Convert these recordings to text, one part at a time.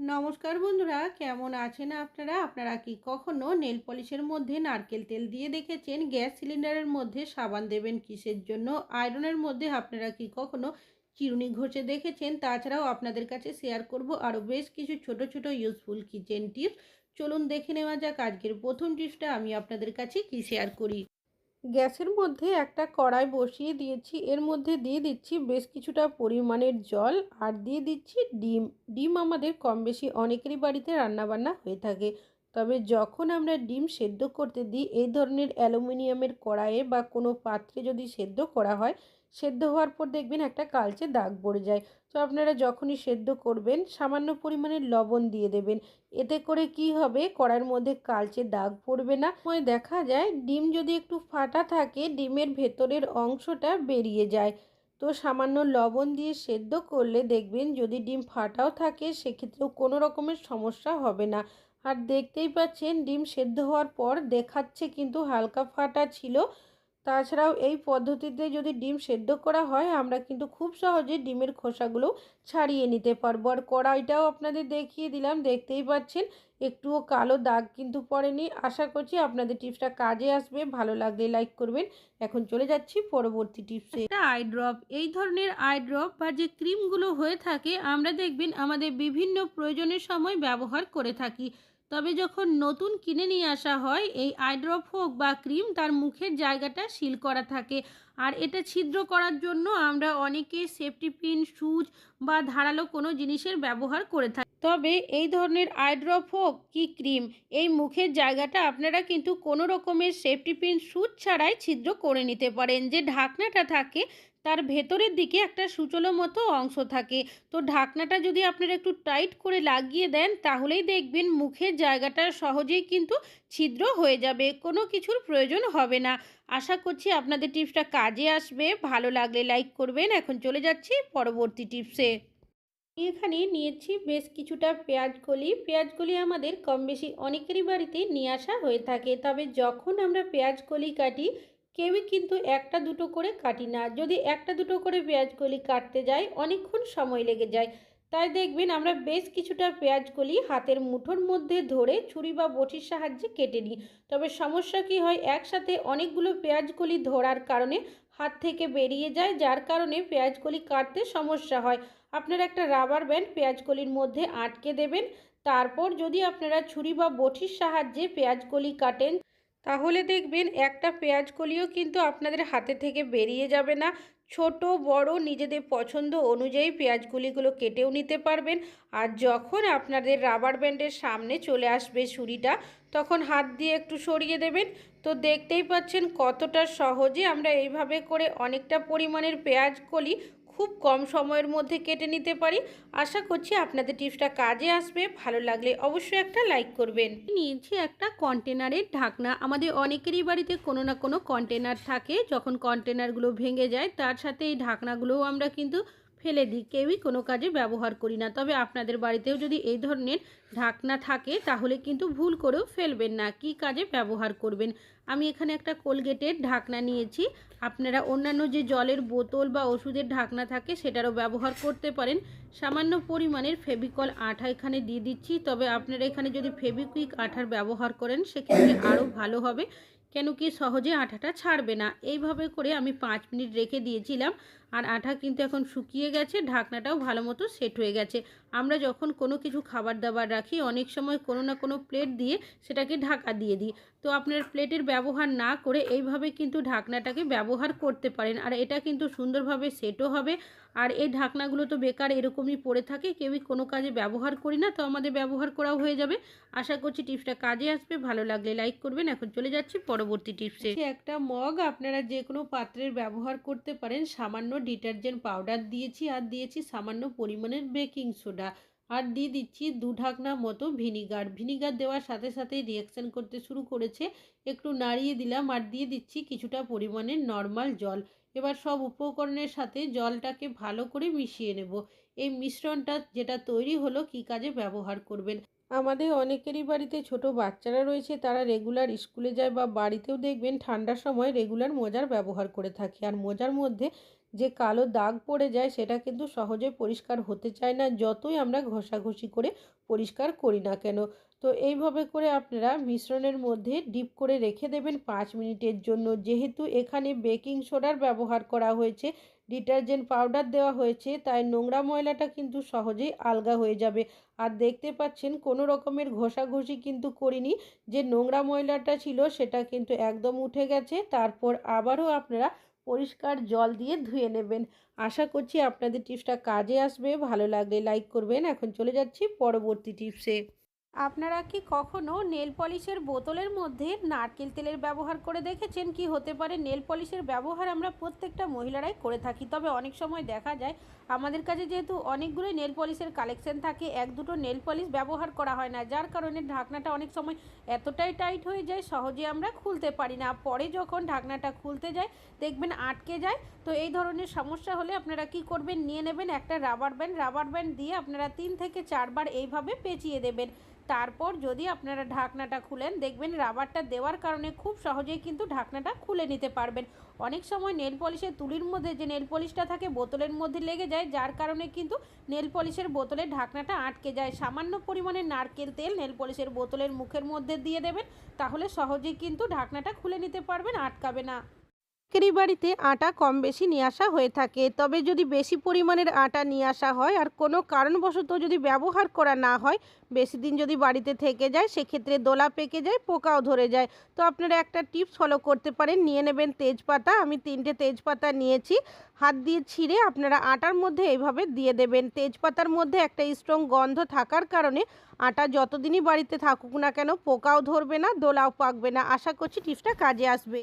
নমস্কার বন্ধুরা, কেমন আছেন আপনারা? আপনারা কি কখনো নেল পলিশের মধ্যে নারকেল তেল দিয়ে দেখেছেন? গ্যাস সিলিন্ডারের মধ্যে সাবান দেবেন কিসের জন্য? আয়রনের মধ্যে আপনারা কি কখনো চিরুনি ঘষে দেখেছেন? তাছাড়াও আপনাদের কাছে শেয়ার করব আরও বেশ কিছু ছোট ছোট ইউজফুল কিচেন টিপস চলুন দেখে নেওয়া যাক আজকের প্রথম টিপসটা আমি আপনাদের কাছে কি শেয়ার করি? গ্যাসের মধ্যে একটা কড়াই বসিয়ে দিয়েছি। এর মধ্যে দিয়ে দিচ্ছি বেশ কিছুটা পরিমাণের জল আর দিয়ে দিচ্ছি ডিম। ডিম আমাদের কম বেশি অনেকেরই বাড়িতে রান্নাবান্না হয়ে থাকে। তবে যখন আমরা ডিম সেদ্ধ করতে দিই, এই ধরনের অ্যালুমিনিয়ামের কড়াইয়ে বা কোনো পাত্রে যদি সেদ্ধ করা হয় সেদ্ধ হওয়ার পর দেখবেন একটা কালচে দাগ পড়ে যায়। তো আপনারা যখনই সেদ্ধ করবেন, সামান্য পরিমাণে লবণ দিয়ে দেবেন। এতে করে কি হবে? কড়াইয়ের মধ্যে কালচে দাগ পড়বে না। সময় দেখা যায়, ডিম যদি একটু ফাটা থাকে, ডিমের ভেতরের অংশটা বেরিয়ে যায়। তো সামান্য লবণ দিয়ে সেদ্ধ করলে দেখবেন যদি ডিম ফাটাও থাকে, সেক্ষেত্রেও কোনো রকমের সমস্যা হবে না। আর দেখতেই পাচ্ছেন, ডিম সেদ্ধ হওয়ার পর দেখাচ্ছে কিন্তু হালকা ফাটা ছিল। তাছাড়াও এই পদ্ধতিতে যদি ডিম সেদ্ধ করা হয়, আমরা কিন্তু খুব সহজে ডিমের খোসাগুলো ছাড়িয়ে নিতে পারব। আর কড়াইটাও আপনাদের দেখিয়ে দিলাম, দেখতেই পাচ্ছেন। একটুও কালো দাগ কিন্তু পড়েনি। আশা করছি আপনাদের টিপসটা কাজে আসবে। ভালো লাগলে লাইক করবেন। এখন চলে যাচ্ছি পরবর্তী টিপসে। একটা আই ড্রপ এই ধরনের আই ড্রপ বা যে ক্রিমগুলো হয়ে থাকে, আমরা দেখবেন আমাদের বিভিন্ন প্রয়োজনের সময় ব্যবহার করে থাকি। তবে যখন নতুন কিনে নিয়ে আসা হয়, এই আইড্রপ হোক বা ক্রিম তার মুখের জায়গাটা সিল করা থাকে। আর এটা ছিদ্র করার জন্য আমরা অনেকে সেফটি পিন, সুচ বা ধারালো কোনো জিনিসের ব্যবহার করে থাকি। তবে এই ধরনের আইড্রপ হোক কি ক্রিম, এই মুখের জায়গাটা আপনারা কিন্তু কোনো রকমের সেফটি পিন, সুচ ছাড়াই ছিদ্র করে নিতে পারেন। যে ঢাকনাটা থাকে তার ভেতরের দিকে একটা সুচলো মতো অংশ থাকে। তো ঢাকনাটা যদি আপনারা একটু টাইট করে লাগিয়ে দেন, তাহলেই দেখবেন মুখের জায়গাটা সহজেই কিন্তু ছিদ্র হয়ে যাবে, কোনো কিছুর প্রয়োজন হবে না। আশা করছি আপনাদের টিপসটা কাজে আসবে, ভালো লাগলে লাইক করবেন। এখন চলে যাচ্ছি পরবর্তী টিপসে। এখানে নিয়েছি বেশ কিছুটা পেঁয়াজ কলি। পেঁয়াজ আমাদের কম বেশি অনেকেরই বাড়িতে নিয়ে আসা হয়ে থাকে। তবে যখন আমরা পেঁয়াজ কলি কাটি কেউই কিন্তু একটা দুটো করে কাটি না। যদি একটা দুটো করে পেঁয়াজ কলি কাটতে যাই, অনেকক্ষণ সময় লেগে যায়। তাই দেখবেন আমরা বেশ কিছুটা পেঁয়াজ কলি হাতের মুঠোর মধ্যে ধরে ছুরি বা বটির সাহায্যে কেটে নিই। তবে সমস্যা কি হয়, একসাথে অনেকগুলো পেঁয়াজ কলি ধরার কারণে হাত থেকে বেরিয়ে যায়, যার কারণে পেঁয়াজ কলি কাটতে সমস্যা হয়। আপনারা একটা রাবার ব্যান্ড পেঁয়াজ কলির মধ্যে আটকে দেবেন। তারপর যদি আপনারা ছুরি বা বটির সাহায্যে পেঁয়াজ কলি কাটেন তাহলে দেখবেন একটা পেঁয়াজ কলিও কিন্তু আপনাদের হাতে থেকে বেরিয়ে যাবে না। ছোট, বড়, নিজেদের পছন্দ অনুযায়ী পেঁয়াজগুলিগুলো কেটেও নিতে পারবেন। আর যখন আপনাদের রাবার ব্যান্ডের সামনে চলে আসবে ছুরিটা তখন হাত দিয়ে একটু সরিয়ে দেবেন। তো দেখতেই পাচ্ছেন কতটা সহজে আমরা এইভাবে করে অনেকটা পরিমাণের পেঁয়াজ কলি খুব কম সময়ের মধ্যে কেটে নিতে পারি। আশা করছি আপনাদের টিপসটা কাজে আসবে। ভালো লাগলে অবশ্যই একটা লাইক করবেন। নিয়েছি একটা কন্টেনারের ঢাকনা। আমাদের অনেকেরই বাড়িতে কোনো না কোনো কন্টেনার থাকে। যখন কন্টেনারগুলো ভেঙে যায়, তার সাথে এই ঢাকনাগুলোও আমরা কিন্তু ফেলে দিই। কেউই কোনো কাজে ব্যবহার করি না। তবে আপনাদের বাড়িতেও যদি এই ধরনের ঢাকনা থাকে, তাহলে কিন্তু ভুল করেও ফেলবেন না। কি কাজে ব্যবহার করবেন? আমি এখানে একটা কোলগেটের ঢাকনা নিয়েছি। আপনারা অন্যান্য যে জলের বোতল বা ওষুধের ঢাকনা থাকে, সেটারও ব্যবহার করতে পারেন। সামান্য পরিমাণের ফেভিকল আঠা এখানে দিয়ে দিচ্ছি। তবে আপনারা এখানে যদি ফেবিকুইক আঠার ব্যবহার করেন, সেক্ষেত্রে আরও ভালো হবে। কেন কি সহজে আঠাটা ছাড়বে না। এইভাবে করে আমি পাঁচ মিনিট রেখে দিয়েছিলাম। আর আঠা কিন্তু এখন শুকিয়ে গেছে, ঢাকনাটাও ভালো মতো সেট হয়ে গেছে। আমরা যখন কোনো কিছু খাবার দাবার রাখি, অনেক সময় কোনো না কোনো প্লেট দিয়ে সেটাকে ঢাকা দিয়ে দিই। তো আপনার প্লেটের ব্যবহার না করে এইভাবে কিন্তু ঢাকনাটাকে ব্যবহার করতে পারেন। আর এটা কিন্তু সুন্দরভাবে সেটও হবে। আর এই ঢাকনাগুলো তো বেকার, এরকমই পড়ে থাকে। কেউই কোনো কাজে ব্যবহার করি না, তো আমাদের ব্যবহার করাও হয়ে যাবে। আশা করছি টিপসটা কাজে আসবে। ভালো লাগলে লাইক করবেন। এখন চলে যাচ্ছি পরবর্তী টিপসে। একটা মগ আপনারা যে কোনো পাত্রের ব্যবহার করতে পারেন, সামান্য ডিটারজেন্ট পাউডার দিয়েছি আর দিয়েছি সামান্য পরিমাণের বেকিং সোডা। আর দিয়ে দিচ্ছি দু ঢাকনা মতো ভিনিগার। ভিনিগার দেওয়ার সাথে সাথে রিয়াকশান করতে শুরু করেছে। একটু নাড়িয়ে দিলাম আর দিয়ে দিচ্ছি কিছুটা পরিমাণে নর্মাল জল। এবার সব উপকরণের সাথে জলটাকে ভালো করে মিশিয়ে নেব। এই মিশ্রণটা যেটা তৈরি হলো কী কাজে ব্যবহার করবেন? আমাদের অনেকেরই বাড়িতে ছোট বাচ্চারা রয়েছে, তারা রেগুলার স্কুলে যায় বা বাড়িতেও দেখবেন ঠান্ডার সময় রেগুলার মোজার ব্যবহার করে থাকে। আর মোজার মধ্যে যে কালো দাগ পড়ে যায়, সেটা কিন্তু সহজে পরিষ্কার হতে চায় না, যতই আমরা ঘষাঘষি করে পরিষ্কার করি না কেন। তো এইভাবে করে আপনারা মিশ্রণের মধ্যে ডিপ করে রেখে দেবেন পাঁচ মিনিটের জন্য। যেহেতু এখানে বেকিং সোডার ব্যবহার করা হয়েছে ডিটারজেন্ট পাউডার দেওয়া হয়েছে, তাই নোংরা ময়লাটা কিন্তু সহজেই আলগা হয়ে যাবে। আর দেখতে পাচ্ছেন, কোনো রকমের ঘষাঘষি কিন্তু করিনি। যে নোংরা ময়লাটা ছিল, সেটা কিন্তু একদম উঠে গেছে। তারপর আবারও আপনারা পরিষ্কার জল দিয়ে ধুয়ে নেবেন। আশা করছি আপনাদের টিপসটা কাজে আসবে। ভালো লাগলে লাইক করবেন। এখন চলে যাচ্ছি পরবর্তী টিপসে। আপনারা কি কখনো নেল পলিশের বোতলের মধ্যে নারকেল তেলের ব্যবহার করে দেখেছেন? কি হতে পারে? নেল পলিশের ব্যবহার আমরা প্রত্যেকটা মহিলারাই করে থাকি। তবে অনেক সময় দেখা যায়, আমাদের কাছে যেহেতু অনেকগুলো নেল পলিশের কালেকশন থাকে, এক দুটো নেল পলিশ ব্যবহার করা হয় না। যার কারণে ঢাকনাটা অনেক সময় এতটাই টাইট হয়ে যায়, সহজে আমরা খুলতে পারি না। পরে যখন ঢাকনাটা খুলতে যায়, দেখবেন আটকে যায়। তো এই ধরনের সমস্যা হলে আপনারা কি করবেন? নিয়ে নেবেন একটা রাবার ব্যান্ড। রাবার ব্যান্ড দিয়ে আপনারা তিন থেকে চারবার এইভাবে পেঁচিয়ে দেবেন। তারপর যদি আপনারা ঢাকনাটা খুলেন, দেখবেন রাবারটা দেওয়ার কারণে খুব সহজেই কিন্তু ঢাকনাটা খুলে নিতে পারবেন। অনেক সময় নেল পলিশের তুলির মধ্যে যে নেল পলিশটা থাকে, বোতলের মধ্যে লেগে যায়, যার কারণে কিন্তু নেল পলিশের বোতলের ঢাকনাটা আটকে যায়। সামান্য পরিমাণে নারকেল তেল নেল পলিশের বোতলের মুখের মধ্যে দিয়ে দেবেন, তাহলে সহজেই কিন্তু ঢাকনাটা খুলে নিতে পারবেন, আটকাবে না। অনেকেরই বাড়িতে আটা কম বেশি নিয়ে আসা হয়ে থাকে। তবে যদি বেশি পরিমাণের আটা নিয়ে আসা হয় আর কোনো কারণবশত যদি ব্যবহার করা না হয়, বেশি দিন যদি বাড়িতে থেকে যায়, সেক্ষেত্রে দোলা পেকে যায়, পোকাও ধরে যায়। তো আপনারা একটা টিপস ফলো করতে পারেন। নিয়ে নেবেন তেজপাতা। আমি তিনটে তেজপাতা নিয়েছি। হাত দিয়ে ছিঁড়ে আপনারা আটার মধ্যে এইভাবে দিয়ে দেবেন। তেজপাতার মধ্যে একটা স্ট্রং গন্ধ থাকার কারণে আটা যতদিনই বাড়িতে থাকুক না কেন, পোকাও ধরবে না, দোলাও পাকবে না। আশা করছি টিপসটা কাজে আসবে।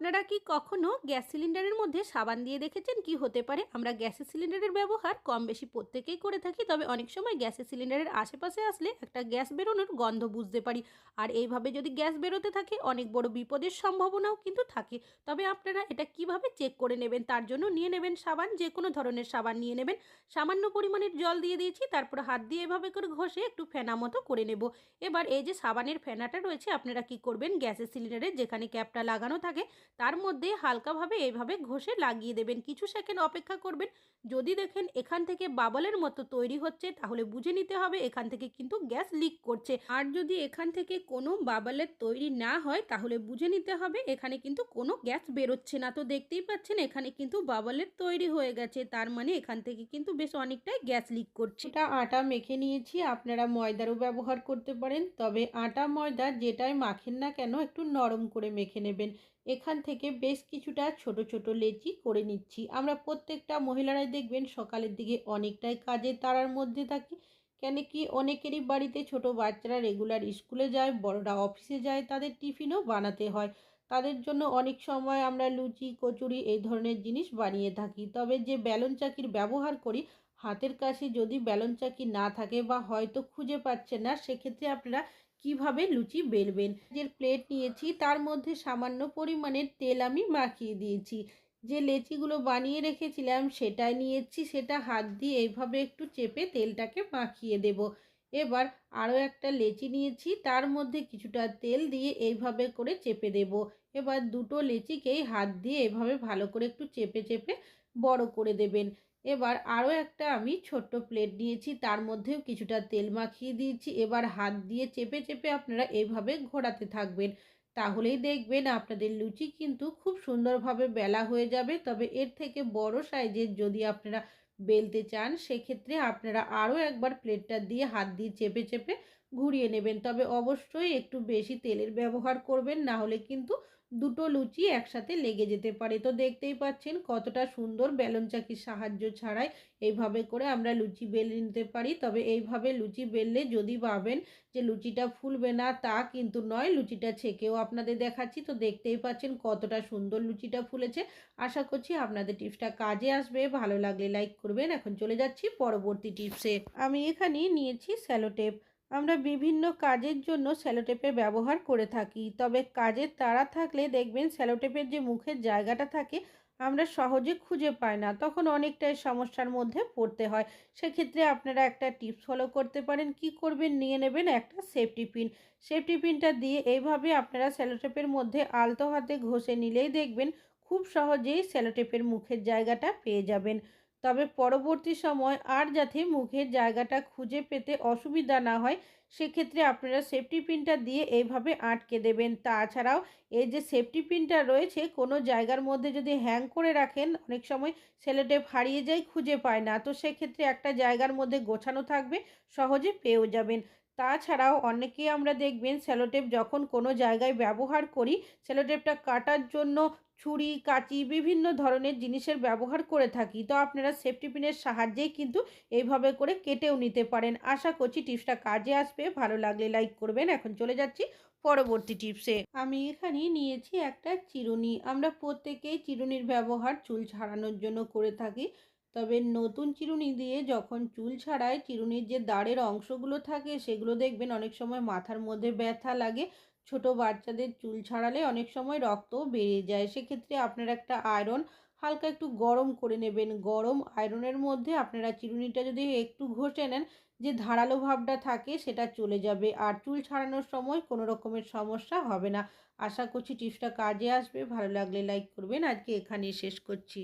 আপনারা কি কখনো গ্যাস সিলিন্ডারের মধ্যে সাবান দিয়ে দেখেছেন? কি হতে পারে? আমরা গ্যাসের সিলিন্ডারের ব্যবহার কম বেশি প্রত্যেকেই করে থাকি, তবে অনেক সময় গ্যাসের সিলিন্ডারের আশেপাশে আসলে একটা গ্যাস বেরোনোর গন্ধ বুঝতে পারি। আর এইভাবে যদি গ্যাস বেরোতে থাকে, অনেক বড় বিপদের সম্ভাবনাও কিন্তু থাকে। তবে আপনারা এটা কীভাবে চেক করে নেবেন? তার জন্য নিয়ে নেবেন সাবান যে কোনো ধরনের সাবান নিয়ে নেবেন। সামান্য পরিমাণের জল দিয়ে দিয়েছি, তারপর হাত দিয়ে এভাবে করে ঘষে একটু ফেনা মতো করে নেব। এবার এই যে সাবানের ফেনাটা রয়েছে, আপনারা কি করবেন? গ্যাসের সিলিন্ডারের যেখানে ক্যাপটা লাগানো থাকে তার মধ্যে হালকাভাবে এইভাবে ঘষে লাগিয়ে দেবেন। কিছু সেকেন্ড অপেক্ষা করবেন। যদি দেখেন এখান থেকে বাবলের মতো তৈরি হচ্ছে, তাহলে বুঝে নিতে হবে এখান থেকে কিন্তু গ্যাস লিক করছে। আর যদি এখান থেকে কোনো বাবলের তৈরি না হয়, তাহলে বুঝে নিতে হবে এখানে কিন্তু কোনো গ্যাস বেরোচ্ছে না। তো দেখতেই পাচ্ছেন, এখানে কিন্তু বাবলের তৈরি হয়ে গেছে। তার মানে এখান থেকে কিন্তু বেশ অনেকটাই গ্যাস লিক করছে। এটা আটা মেখে নিয়েছি। আপনারা ময়দারও ব্যবহার করতে পারেন। তবে আটা, ময়দা যেটাই মাখেন না কেন, একটু নরম করে মেখে নেবেন। এখান থেকে বেশ কিছুটা ছোট ছোট লেচি করে নিচ্ছি। আমরা প্রত্যেকটা মহিলারাই দেখবেন সকালের দিকে অনেকটাই কাজে তারার মধ্যে থাকি। কেন কি অনেকেরই বাড়িতে ছোট বাচ্চারা রেগুলার স্কুলে যায়, বড়রা অফিসে যায়, তাদের টিফিনও বানাতে হয়। তাদের জন্য অনেক সময় আমরা লুচি, কচুরি এই ধরনের জিনিস বানিয়ে থাকি। তবে যে ব্যালন চাকির ব্যবহার করি, হাতের কাছে যদি ব্যালন চাকি না থাকে বা হয়তো খুঁজে পাচ্ছেন না, সেক্ষেত্রে আপনারা কীভাবে লুচি বেলবেন? যে প্লেট নিয়েছি, তার মধ্যে সামান্য পরিমাণের তেল আমি মাখিয়ে দিয়েছি। যে লেচিগুলো বানিয়ে রেখেছিলাম সেটা নিয়েছি, সেটা হাত দিয়ে এইভাবে একটু চেপে তেলটাকে মাখিয়ে দেব। এবার আরও একটা লেচি নিয়েছি, তার মধ্যে কিছুটা তেল দিয়ে এইভাবে করে চেপে দেব। এবার দুটো লেচিকেই হাত দিয়ে এভাবে ভালো করে একটু চেপে চেপে বড় করে দেবেন। এবার আরও একটা আমি ছোট্ট প্লেট নিয়েছি, তার মধ্যেও কিছুটা তেল মাখিয়ে দিয়েছি। এবার হাত দিয়ে চেপে চেপে আপনারা এইভাবে ঘোরাতে থাকবেন। তাহলেই দেখবেন আপনাদের লুচি কিন্তু খুব সুন্দরভাবে বেলা হয়ে যাবে। তবে এর থেকে বড় সাইজের যদি আপনারা বেলতে চান, সেক্ষেত্রে আপনারা আরও একবার প্লেটটা দিয়ে হাত দিয়ে চেপে চেপে ঘুরিয়ে নেবেন। তবে অবশ্যই একটু বেশি তেলের ব্যবহার করবেন, না হলে কিন্তু দুটো লুচি একসাথে লেগে যেতে পারে। তো দেখতেই পাচ্ছেন কতটা সুন্দর বেলন চাকির সাহায্য ছাড়াই এইভাবে করে আমরা লুচি বেলে নিতে পারি। তবে এইভাবে লুচি বেললে যদি ভাবেন যে লুচিটা ফুলবে না, তা কিন্তু নয়, লুচিটা ছেঁকেও আপনাদের দেখাচ্ছি। তো দেখতেই পাচ্ছেন কতটা সুন্দর লুচিটা ফুলেছে। আশা করছি আপনাদের টিপসটা কাজে আসবে। ভালো লাগলে লাইক করবেন। এখন চলে যাচ্ছি পরবর্তী টিপসে। আমি এখানে নিয়েছি স্যালোটেপ। আমরা বিভিন্ন কাজের জন্য স্যালোটেপের ব্যবহার করে থাকি। তবে কাজের তাড়া থাকলে দেখবেন স্যালোটেপের যে মুখের জায়গাটা থাকে, আমরা সহজে খুঁজে পাই না। তখন অনেকটাই সমস্যার মধ্যে পড়তে হয়। সেক্ষেত্রে আপনারা একটা টিপস ফলো করতে পারেন। কি করবেন? নিয়ে নেবেন একটা সেফটি পিন। সেফটি পিনটা দিয়ে এইভাবে আপনারা স্যালোটেপের মধ্যে আলতো হাতে ঘষে নিলেই দেখবেন খুব সহজেই স্যালোটেপের মুখের জায়গাটা পেয়ে যাবেন। তবে পরবর্তী সময় আর যাতে মুখের জায়গাটা খুঁজে পেতে অসুবিধা না হয়, সেক্ষেত্রে আপনারা সেফটি পিনটা দিয়ে এইভাবে আটকে দেবেন। তাছাড়াও এই যে সেফটি পিনটা রয়েছে, কোনো জায়গার মধ্যে যদি হ্যাং করে রাখেন, অনেক সময় সেলোটেপ হারিয়ে যায়, খুঁজে পায় না। তো সেক্ষেত্রে একটা জায়গার মধ্যে গোছানো থাকবে, সহজে পেয়েও যাবেন। তাছাড়াও অনেকেই আমরা দেখবেন সেলোটেপ যখন কোনো জায়গায় ব্যবহার করি সেলোটেপটা কাটার জন্য ছুরি, কাঁচি বিভিন্ন ধরনের জিনিসের ব্যবহার করে থাকি। তো আপনারা সেফটি পিনের সাহায্যেই কিন্তু এইভাবে করে কেটেও নিতে পারেন। আশা করছি টিপসটা কাজে আসবে। ভালো লাগলে লাইক করবেন। এখন চলে যাচ্ছি পরবর্তী টিপসে। আমি এখানে নিয়েছি একটা চিরুনি। আমরা প্রত্যেকেই চিরুনির ব্যবহার চুল ছাড়ানোর জন্য করে থাকি। তবে নতুন চিরুনি দিয়ে যখন চুল ছাড়ায় চিরুনির যে দাঁড়ের অংশগুলো থাকে, সেগুলো দেখবেন অনেক সময় মাথার মধ্যে ব্যথা লাগে। ছোট বাচ্চাদের চুল ছাড়ালে অনেক সময় রক্ত বেরিয়ে যায়। সেক্ষেত্রে আপনারা একটা আয়রন হালকা একটু গরম করে নেবেন। গরম আয়রনের মধ্যে আপনারা চিরুনিটা যদি একটু ঘষে নেন, যে ধারালো ভাবটা থাকে সেটা চলে যাবে। আর চুল ছাড়ানোর সময় কোনো রকমের সমস্যা হবে না। আশা করছি টিপসটা কাজে আসবে। ভালো লাগলে লাইক করবেন। আজকে এখানেই শেষ করছি।